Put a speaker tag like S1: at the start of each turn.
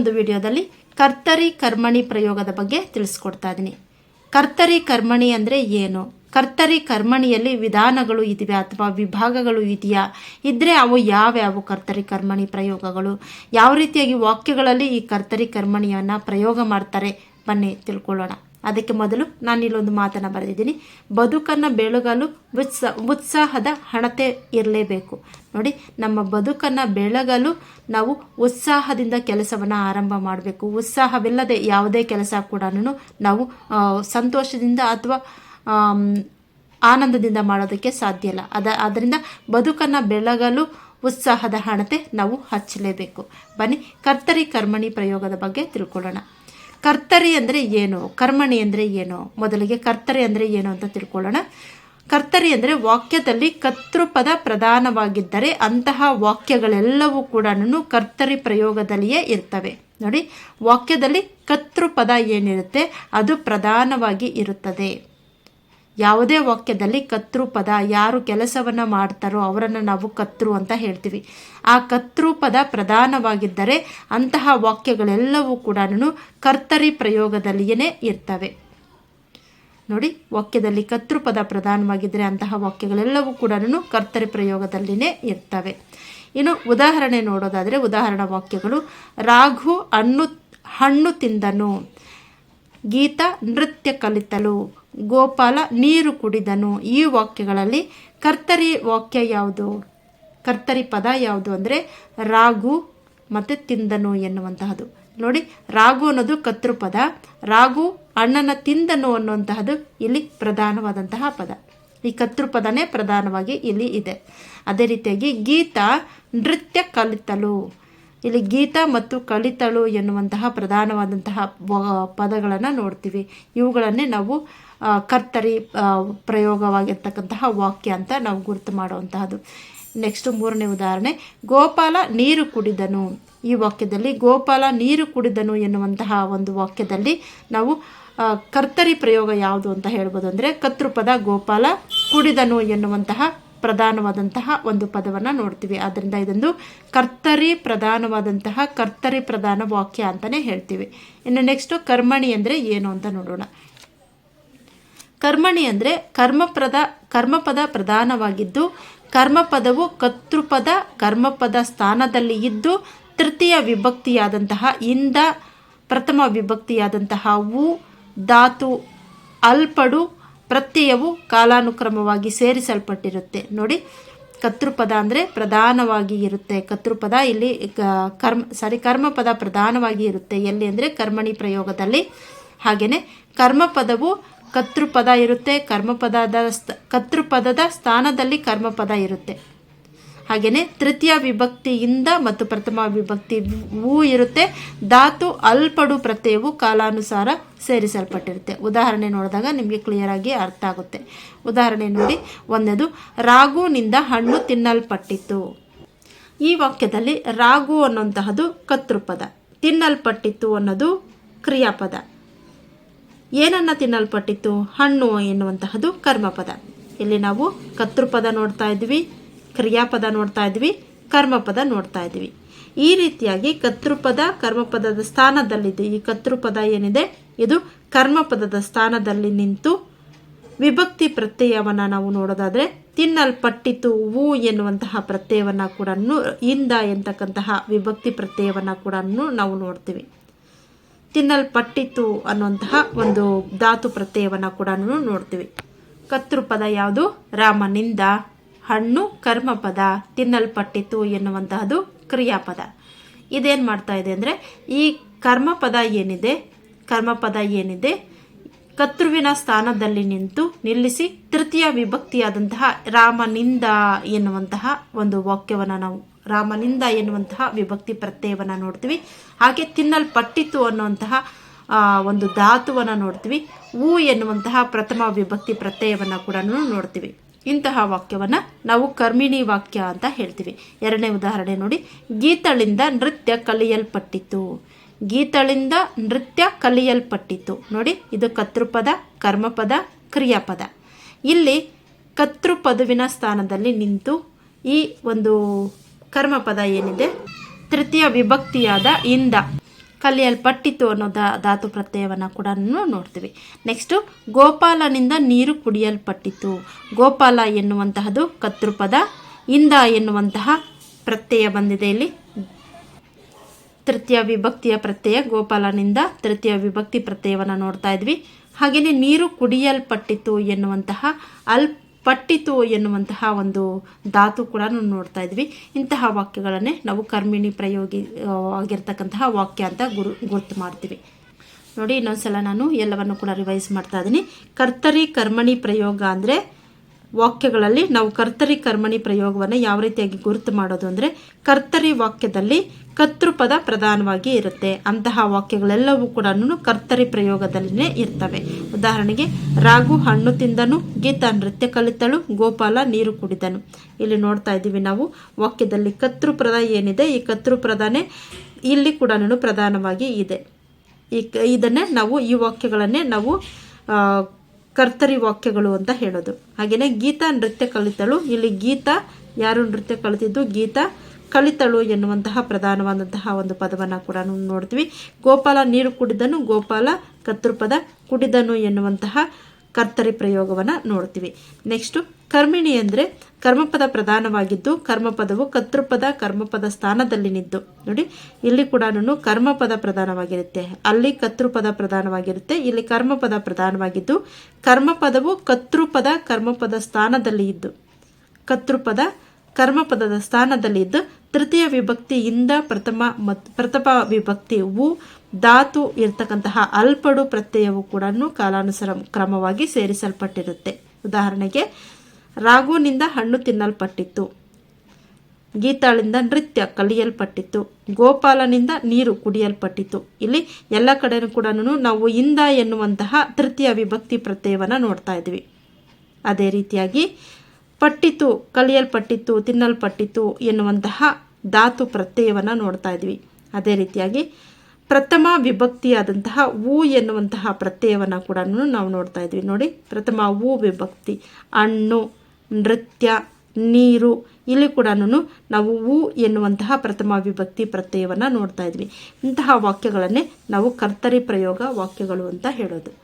S1: ಒಂದು ವಿಡಿಯೋದಲ್ಲಿ ಕರ್ತರಿ ಕರ್ಮಣಿ ಪ್ರಯೋಗದ ಬಗ್ಗೆ ತಿಳಿಸ್ಕೊಡ್ತಾ ಇದ್ದೀನಿ. ಕರ್ತರಿ ಕರ್ಮಣಿ ಅಂದರೆ ಏನು? ಕರ್ತರಿ ಕರ್ಮಣಿಯಲ್ಲಿ ವಿಧಾನಗಳು ಇದೆಯಾ ಅಥವಾ ವಿಭಾಗಗಳು ಇದೆಯಾ? ಇದ್ದರೆ ಅವು ಯಾವ್ಯಾವು ಕರ್ತರಿ ಕರ್ಮಣಿ ಪ್ರಯೋಗಗಳು? ಯಾವ ರೀತಿಯಾಗಿ ವಾಕ್ಯಗಳಲ್ಲಿ ಈ ಕರ್ತರಿ ಕರ್ಮಣಿಯನ್ನು ಪ್ರಯೋಗ ಮಾಡ್ತಾರೆ? ಬನ್ನಿ ತಿಳ್ಕೊಳ್ಳೋಣ. ಅದಕ್ಕೆ ಮೊದಲು ನಾನು ಇಲ್ಲೊಂದು ಮಾತನ್ನು ಬರೆದಿದ್ದೀನಿ. ಬದುಕನ್ನು ಬೆಳಗಲು ಉತ್ಸ, ಉತ್ಸಾಹದ ಹಣತೆ ಇರಲೇಬೇಕು. ನೋಡಿ, ನಮ್ಮ ಬದುಕನ್ನು ಬೆಳಗಲು ನಾವು ಉತ್ಸಾಹದಿಂದ ಕೆಲಸವನ್ನು ಆರಂಭ ಮಾಡಬೇಕು. ಉತ್ಸಾಹವಿಲ್ಲದೆ ಯಾವುದೇ ಕೆಲಸ ಕೂಡ ನಾವು ಸಂತೋಷದಿಂದ ಅಥವಾ ಆನಂದದಿಂದ ಮಾಡೋದಕ್ಕೆ ಸಾಧ್ಯ ಇಲ್ಲ. ಅದ ಆದ್ದರಿಂದ ಬದುಕನ್ನು ಬೆಳಗಲು ಉತ್ಸಾಹದ ಹಣತೆ ನಾವು ಹಚ್ಚಲೇಬೇಕು. ಬನ್ನಿ, ಕರ್ತರಿ ಕರ್ಮಣಿ ಪ್ರಯೋಗದ ಬಗ್ಗೆ ತಿಳ್ಕೊಳ್ಳೋಣ. ಕರ್ತರಿ ಅಂದರೆ ಏನು? ಕರ್ಮಣಿ ಅಂದರೆ ಏನು? ಮೊದಲಿಗೆ ಕರ್ತರಿ ಅಂದರೆ ಏನು ಅಂತ ತಿಳ್ಕೊಳ್ಳೋಣ. ಕರ್ತರಿ ಅಂದರೆ ವಾಕ್ಯದಲ್ಲಿ ಕರ್ತೃಪದ ಪ್ರಧಾನವಾಗಿದ್ದರೆ ಅಂತಹ ವಾಕ್ಯಗಳೆಲ್ಲವೂ ಕೂಡ ಕರ್ತರಿ ಪ್ರಯೋಗದಲ್ಲಿಯೇ ಇರ್ತವೆ. ನೋಡಿ, ವಾಕ್ಯದಲ್ಲಿ ಕರ್ತೃಪದ ಏನಿರುತ್ತೆ? ಅದು ಪ್ರಧಾನವಾಗಿ ಇರುತ್ತದೆ. ಯಾವುದೇ ವಾಕ್ಯದಲ್ಲಿ ಕರ್ತೃ ಪದ ಯಾರು ಕೆಲಸವನ್ನು ಮಾಡ್ತಾರೋ ಅವರನ್ನು ನಾವು ಕರ್ತೃ ಅಂತ ಹೇಳ್ತೀವಿ. ಆ ಕರ್ತೃ ಪದ ಪ್ರಧಾನವಾಗಿದ್ದರೆ ಅಂತಹ ವಾಕ್ಯಗಳೆಲ್ಲವೂ ಕೂಡ ಕರ್ತರಿ ಪ್ರಯೋಗದಲ್ಲಿಯೇ ಇರ್ತವೆ. ನೋಡಿ, ವಾಕ್ಯದಲ್ಲಿ ಕರ್ತೃ ಪದ ಪ್ರಧಾನವಾಗಿದ್ದರೆ ಅಂತಹ ವಾಕ್ಯಗಳೆಲ್ಲವೂ ಕೂಡ ಕರ್ತರಿ ಪ್ರಯೋಗದಲ್ಲಿನೇ ಇರ್ತವೆ. ಇನ್ನು ಉದಾಹರಣೆ ನೋಡೋದಾದರೆ ಉದಾಹರಣಾ ವಾಕ್ಯಗಳು, ರಾಘು ಹಣ್ಣು ಹಣ್ಣು ತಿಂದನು, ಗೀತ ನೃತ್ಯ ಕಲಿತಲು ಗೋಪಾಲ ನೀರು ಕುಡಿದನು. ಈ ವಾಕ್ಯಗಳಲ್ಲಿ ಕರ್ತರಿ ವಾಕ್ಯ ಯಾವುದು? ಕರ್ತರಿ ಪದ ಯಾವುದು ಅಂದರೆ ರಾಗು ಮತ್ತು ತಿಂದನು ಎನ್ನುವಂತಹದ್ದು. ನೋಡಿ, ರಾಗು ಅನ್ನೋದು ಕರ್ತೃಪದ ರಾಗು ಅಣ್ಣನ ತಿಂದನು ಅನ್ನುವಂತಹದ್ದು ಇಲ್ಲಿ ಪ್ರಧಾನವಾದಂತಹ ಪದ. ಈ ಕರ್ತೃಪದನೇ ಪ್ರಧಾನವಾಗಿ ಇಲ್ಲಿ ಇದೆ. ಅದೇ ರೀತಿಯಾಗಿ ಗೀತ ನೃತ್ಯ ಕಲಿತಲು. ಇಲ್ಲಿ ಗೀತ ಮತ್ತು ಕಲಿತಳು ಎನ್ನುವಂತಹ ಪ್ರಧಾನವಾದಂತಹ ಪದಗಳನ್ನು ನೋಡ್ತೀವಿ. ಇವುಗಳನ್ನೇ ನಾವು ಕರ್ತರಿ ಪ್ರಯೋಗವಾಗಿರ್ತಕ್ಕಂತಹ ವಾಕ್ಯ ಅಂತ ನಾವು ಗುರುತು ಮಾಡುವಂತಹದ್ದು. ನೆಕ್ಸ್ಟ್ ಮೂರನೇ ಉದಾಹರಣೆ, ಗೋಪಾಲ ನೀರು ಕುಡಿದನು. ಈ ವಾಕ್ಯದಲ್ಲಿ ಗೋಪಾಲ ನೀರು ಕುಡಿದನು ಎನ್ನುವಂತಹ ಒಂದು ವಾಕ್ಯದಲ್ಲಿ ನಾವು ಕರ್ತರಿ ಪ್ರಯೋಗ ಯಾವುದು ಅಂತ ಹೇಳ್ಬೋದು ಅಂದರೆ ಕರ್ತೃಪದ ಗೋಪಾಲ ಕುಡಿದನು ಎನ್ನುವಂತಹ ಪ್ರಧಾನವಾದಂತಹ ಒಂದು ಪದವನ್ನು ನೋಡ್ತೀವಿ. ಆದ್ದರಿಂದ ಇದೊಂದು ಕರ್ತರಿ ಪ್ರಧಾನವಾದಂತಹ ಕರ್ತರಿ ಪ್ರಧಾನ ವಾಕ್ಯ ಅಂತಲೇ ಹೇಳ್ತೀವಿ. ಇನ್ನು ನೆಕ್ಸ್ಟು ಕರ್ಮಣಿ ಅಂದರೆ ಏನು ಅಂತ ನೋಡೋಣ. ಕರ್ಮಣಿ ಅಂದರೆ ಕರ್ಮಪ್ರದ, ಕರ್ಮಪದ ಪ್ರಧಾನವಾಗಿದ್ದು, ಕರ್ಮಪದವು ಕರ್ತೃಪದ, ಕರ್ಮಪದ ಸ್ಥಾನದಲ್ಲಿ ಇದ್ದು, ತೃತೀಯ ವಿಭಕ್ತಿಯಾದಂತಹ ಇಂದ, ಪ್ರಥಮ ವಿಭಕ್ತಿಯಾದಂತಹ ಉ, ಧಾತು, ಅಲ್ಪಡು, ಪ್ರತ್ಯಯವು ಕಾಲಾನುಕ್ರಮವಾಗಿ ಸೇರಿಸಲ್ಪಟ್ಟಿರುತ್ತೆ. ನೋಡಿ, ಕರ್ತೃಪದ ಅಂದರೆ ಪ್ರಧಾನವಾಗಿ ಇರುತ್ತೆ. ಕರ್ತೃಪದ ಇಲ್ಲಿ ಕರ್ಮ ಸಾರಿ ಕರ್ಮಪದ ಪ್ರಧಾನವಾಗಿ ಇರುತ್ತೆ. ಎಲ್ಲಿ ಅಂದರೆ ಕರ್ಮಣಿ ಪ್ರಯೋಗದಲ್ಲಿ. ಹಾಗೆಯೇ ಕರ್ಮಪದವು ಕರ್ತೃಪದ ಇರುತ್ತೆ, ಕರ್ಮಪದದ ಸ್ಥ, ಕರ್ತೃಪದದ ಸ್ಥಾನದಲ್ಲಿ ಕರ್ಮಪದ ಇರುತ್ತೆ. ಹಾಗೆಯೇ ತೃತೀಯ ವಿಭಕ್ತಿಯಿಂದ ಮತ್ತು ಪ್ರಥಮ ವಿಭಕ್ತಿ ಹೂ ಇರುತ್ತೆ. ಧಾತು, ಅಲ್ಪಡು, ಪ್ರತ್ಯಯವು ಕಾಲಾನುಸಾರ ಸೇರಿಸಲ್ಪಟ್ಟಿರುತ್ತೆ. ಉದಾಹರಣೆ ನೋಡಿದಾಗ ನಿಮಗೆ ಕ್ಲಿಯರ್ ಆಗಿ ಅರ್ಥ ಆಗುತ್ತೆ. ಉದಾಹರಣೆ ನೋಡಿ. ಒಂದನೇದು, ರಾಗುನಿಂದ ಹಣ್ಣು ತಿನ್ನಲ್ಪಟ್ಟಿತು ಈ ವಾಕ್ಯದಲ್ಲಿ ರಾಗು ಅನ್ನುವಂತಹದ್ದು ಕರ್ತೃಪದ. ತಿನ್ನಲ್ಪಟ್ಟಿತ್ತು ಅನ್ನೋದು ಕ್ರಿಯಾಪದ. ಏನನ್ನ ತಿನ್ನಲ್ಪಟ್ಟಿತ್ತು? ಹಣ್ಣು ಎನ್ನುವಂತಹದ್ದು ಕರ್ಮಪದ ಇಲ್ಲಿ ನಾವು ಕರ್ತೃಪದ ನೋಡ್ತಾ ಇದ್ವಿ, ಕ್ರಿಯಾಪದ ನೋಡ್ತಾ ಇದ್ವಿ ಕರ್ಮಪದ ನೋಡ್ತಾ ಇದ್ವಿ. ಈ ರೀತಿಯಾಗಿ ಕರ್ತೃಪದ ಕರ್ಮಪದದ ಸ್ಥಾನದಲ್ಲಿದೆ. ಈ ಕರ್ತೃಪದ ಏನಿದೆ? ಇದು ಕರ್ಮಪದದ ಸ್ಥಾನದಲ್ಲಿ ನಿಂತು ವಿಭಕ್ತಿ ಪ್ರತ್ಯಯವನ್ನು ನಾವು ನೋಡೋದಾದರೆ, ತಿನ್ನಲ್ಪಟ್ಟಿತು ಉ ಎನ್ನುವಂತಹ ಪ್ರತ್ಯಯವನ್ನು ಕೂಡ ಇಂದ ಎಂತಕ್ಕಂತಹ ವಿಭಕ್ತಿ ಪ್ರತ್ಯಯವನ್ನು ಕೂಡ ನಾವು ನೋಡ್ತೀವಿ. ತಿನ್ನಲ್ಪಟ್ಟಿತು ಅನ್ನುವಂತಹ ಒಂದು ಧಾತು ಪ್ರತ್ಯಯವನ್ನು ಕೂಡ ನೋಡ್ತೀವಿ. ಕರ್ತೃಪದ ಯಾವುದು? ರಾಮನಿಂದ ಹಣ್ಣು ಕರ್ಮಪದ ತಿನ್ನಲ್ಪಟ್ಟಿತು ಎನ್ನುವಂತಹದ್ದು ಕ್ರಿಯಾಪದ. ಇದೇನು ಮಾಡ್ತಾ ಇದೆ ಅಂದರೆ, ಈ ಕರ್ಮಪದ ಏನಿದೆ ಕರ್ಮಪದ ಏನಿದೆ, ಕರ್ತೃವಿನ ಸ್ಥಾನದಲ್ಲಿ ನಿಂತು ನಿಲ್ಲಿಸಿ ತೃತೀಯ ವಿಭಕ್ತಿಯಾದಂತಹ ರಾಮನಿಂದ ಎನ್ನುವಂತಹ ಒಂದು ವಾಕ್ಯವನ್ನು ನಾವು ರಾಮನಿಂದ ಎನ್ನುವಂತಹ ವಿಭಕ್ತಿ ಪ್ರತ್ಯಯವನ್ನು ನೋಡ್ತೀವಿ. ಹಾಗೆ ತಿನ್ನಲ್ಪಟ್ಟಿತು ಅನ್ನುವಂತಹ ಒಂದು ಧಾತುವನ್ನು ನೋಡ್ತೀವಿ. ಊ ಎನ್ನುವಂತಹ ಪ್ರಥಮ ವಿಭಕ್ತಿ ಪ್ರತ್ಯಯವನ್ನು ಕೂಡ ನೋಡ್ತೀವಿ. ಇಂತಹ ವಾಕ್ಯವನ್ನು ನಾವು ಕರ್ಮಿಣಿ ವಾಕ್ಯ ಅಂತ ಹೇಳ್ತೀವಿ. ಎರಡನೇ ಉದಾಹರಣೆ ನೋಡಿ. ಗೀತಳಿಂದ ನೃತ್ಯ ಕಲಿಯಲ್ಪಟ್ಟಿತು. ಗೀತಳಿಂದ ನೃತ್ಯ ಕಲಿಯಲ್ಪಟ್ಟಿತು. ನೋಡಿ, ಇದು ಕರ್ತೃಪದ, ಕರ್ಮಪದ, ಕ್ರಿಯಾಪದ. ಇಲ್ಲಿ ಕರ್ತೃಪದುವಿನ ಸ್ಥಾನದಲ್ಲಿ ನಿಂತು ಈ ಒಂದು ಕರ್ಮಪದ ಏನಿದೆ? ತೃತೀಯ ವಿಭಕ್ತಿಯಾದ ಇಂದ. ಕಲಿಯಲ್ಪಟ್ಟಿತು ಅನ್ನೋ ಧಾತು ಪ್ರತ್ಯಯವನ್ನು ಕೂಡ ನೋಡ್ತೀವಿ. ನೆಕ್ಸ್ಟು ಗೋಪಾಲನಿಂದ ನೀರು ಕುಡಿಯಲ್ಪಟ್ಟಿತು. ಗೋಪಾಲ ಎನ್ನುವಂತಹದ್ದು ಕತೃಪದ ಇಂದ ಎನ್ನುವಂತಹ ಪ್ರತ್ಯಯ ಬಂದಿದೆ ಇಲ್ಲಿ. ತೃತೀಯ ವಿಭಕ್ತಿಯ ಪ್ರತ್ಯಯ, ಗೋಪಾಲನಿಂದ ತೃತೀಯ ವಿಭಕ್ತಿ ಪ್ರತ್ಯಯವನ್ನು ನೋಡ್ತಾ ಇದ್ವಿ. ಹಾಗೆಯೇ ನೀರು ಕುಡಿಯಲ್ಪಟ್ಟಿತು ಎನ್ನುವಂತಹ ಅಲ್ ಪಟ್ಟಿತು ಎನ್ನುವಂತಹ ಒಂದು ಧಾತು ಕೂಡ ನೋಡ್ತಾ ಇದ್ವಿ. ಇಂತಹ ವಾಕ್ಯಗಳನ್ನೇ ನಾವು ಕರ್ಮಿಣಿ ಪ್ರಯೋಗಿ ಆಗಿರ್ತಕ್ಕಂತಹ ವಾಕ್ಯ ಅಂತ ಗುರು ಗುರುತು ಮಾಡ್ತೀವಿ. ನೋಡಿ ಇನ್ನೊಂದ್ಸಲ ನಾನು ಎಲ್ಲವನ್ನು ಕೂಡ ರಿವೈಸ್ ಮಾಡ್ತಾ ಇದ್ದೀನಿ. ಕರ್ತರಿ ಕರ್ಮಣಿ ಪ್ರಯೋಗ ಅಂದರೆ ವಾಕ್ಯಗಳಲ್ಲಿ ನಾವು ಕರ್ತರಿ ಕರ್ಮಣಿ ಪ್ರಯೋಗವನ್ನು ಯಾವ ರೀತಿಯಾಗಿ ಗುರುತು ಮಾಡೋದು ಅಂದರೆ ಕರ್ತರಿ ವಾಕ್ಯದಲ್ಲಿ ಕರ್ತೃಪದ ಪ್ರಧಾನವಾಗಿ ಇರುತ್ತೆ. ಅಂತಹ ವಾಕ್ಯಗಳೆಲ್ಲವೂ ಕೂಡ ಕರ್ತರಿ ಪ್ರಯೋಗದಲ್ಲಿನೇ ಇರ್ತವೆ. ಉದಾಹರಣೆಗೆ ರಾಘು ಹಣ್ಣು ತಿಂದನು, ಗೀತಾ ನೃತ್ಯ ಕಲಿತಳು, ಗೋಪಾಲ ನೀರು ಕುಡಿದನು. ಇಲ್ಲಿ ನೋಡ್ತಾ ಇದ್ದೀವಿ ನಾವು, ವಾಕ್ಯದಲ್ಲಿ ಕರ್ತೃಪ್ರದ ಏನಿದೆ, ಈ ಕರ್ತೃಪದನೇ ಇಲ್ಲಿ ಕೂಡ ಪ್ರಧಾನವಾಗಿ ಇದೆ. ಈ ಇದನ್ನೇ ನಾವು, ಈ ವಾಕ್ಯಗಳನ್ನೇ ನಾವು ಕರ್ತರಿ ವಾಕ್ಯಗಳು ಅಂತ ಹೇಳೋದು. ಹಾಗೆಯೇ ಗೀತಾ ನೃತ್ಯ ಕಲಿತಳು. ಇಲ್ಲಿ ಗೀತಾ, ಯಾರು ನೃತ್ಯ ಕಲಿತಿದ್ದು? ಗೀತಾ, ಕಲಿತಳು ಎನ್ನುವಂತಹ ಪ್ರಧಾನವಾದಂತಹ ಒಂದು ಪದವನ್ನು ಕೂಡ ನೋಡ್ತೀವಿ. ಗೋಪಾಲ ನೀರು ಕುಡಿದನು, ಗೋಪಾಲ ಕರ್ತೃಪದ ಕುಡಿದನು ಎನ್ನುವಂತಹ ಕರ್ತರಿ ಪ್ರಯೋಗವನ್ನು ನೋಡ್ತೀವಿ. ನೆಕ್ಸ್ಟು ಕರ್ಮಿಣಿ ಅಂದರೆ ಕರ್ಮಪದ ಪ್ರಧಾನವಾಗಿದ್ದು, ಕರ್ಮಪದವು ಕರ್ತೃಪದ ಕರ್ಮಪದ ಸ್ಥಾನದಲ್ಲಿ ನಿಂತು. ನೋಡಿ, ಇಲ್ಲಿ ಕೂಡ ಕರ್ಮಪದ ಪ್ರಧಾನವಾಗಿರುತ್ತೆ. ಅಲ್ಲಿ ಕರ್ತೃಪದ ಪ್ರಧಾನವಾಗಿರುತ್ತೆ, ಇಲ್ಲಿ ಕರ್ಮಪದ ಪ್ರಧಾನವಾಗಿದ್ದು, ಕರ್ಮಪದವು ಕರ್ತೃಪದ ಕರ್ಮಪದ ಸ್ಥಾನದಲ್ಲಿ ಇದ್ದು. ಕರ್ತೃಪದ ಕರ್ಮಪದದ ಸ್ಥಾನದಲ್ಲಿ ಇದ್ದು, ತೃತೀಯ ವಿಭಕ್ತಿಯಿಂದ ಪ್ರಥಮ ಮತ್ತು ಪ್ರಥಮ ವಿಭಕ್ತಿ ವು ಧಾತು ಇರ್ತಕ್ಕಂತಹ ಅಲ್ಪಡು ಪ್ರತ್ಯಯವು ಕೂಡ ಕಾಲಾನುಸರ ಕ್ರಮವಾಗಿ ಸೇರಿಸಲ್ಪಟ್ಟಿರುತ್ತೆ. ಉದಾಹರಣೆಗೆ ರಾಘುನಿಂದ ಹಣ್ಣು ತಿನ್ನಲ್ಪಟ್ಟಿತ್ತು. ಗೀತಾಳಿಂದ ನೃತ್ಯ ಕಲಿಯಲ್ಪಟ್ಟಿತ್ತು. ಗೋಪಾಲನಿಂದ ನೀರು ಕುಡಿಯಲ್ಪಟ್ಟಿತ್ತು. ಇಲ್ಲಿ ಎಲ್ಲ ಕಡೆಯೂ ಕೂಡ ನಾವು ಇಂದ ಎನ್ನುವಂತಹ ತೃತೀಯ ವಿಭಕ್ತಿ ಪ್ರತ್ಯಯವನ್ನು ನೋಡ್ತಾ ಇದ್ವಿ. ಅದೇ ರೀತಿಯಾಗಿ ಪಟ್ಟಿತು, ಕಲಿಯಲ್ಪಟ್ಟಿತ್ತು, ತಿನ್ನಲ್ಪಟ್ಟಿತ್ತು ಎನ್ನುವಂತಹ ಧಾತು ಪ್ರತ್ಯಯವನ್ನು ನೋಡ್ತಾ ಇದ್ವಿ. ಅದೇ ರೀತಿಯಾಗಿ ಪ್ರಥಮ ವಿಭಕ್ತಿಯಾದಂತಹ ಊ ಎನ್ನುವಂತಹ ಪ್ರತ್ಯಯವನ್ನು ಕೂಡ ನಾವು ನೋಡ್ತಾ ಇದ್ವಿ. ನೋಡಿ, ಪ್ರಥಮ ಊ ವಿಭಕ್ತಿ, ಹಣ್ಣು. ನೃತ್ಯ, ನೀರು, ಇಲ್ಲಿ ಕೂಡ ನಾವು ಊ ಎನ್ನುವಂತಹ ಪ್ರಥಮ ವಿಭಕ್ತಿ ಪ್ರತ್ಯಯವನ್ನು ನೋಡ್ತಾ ಇದ್ವಿ. ಇಂತಹ ವಾಕ್ಯಗಳನ್ನೇ ನಾವು ಕರ್ತರಿ ಪ್ರಯೋಗ ವಾಕ್ಯಗಳು ಅಂತ ಹೇಳೋದು.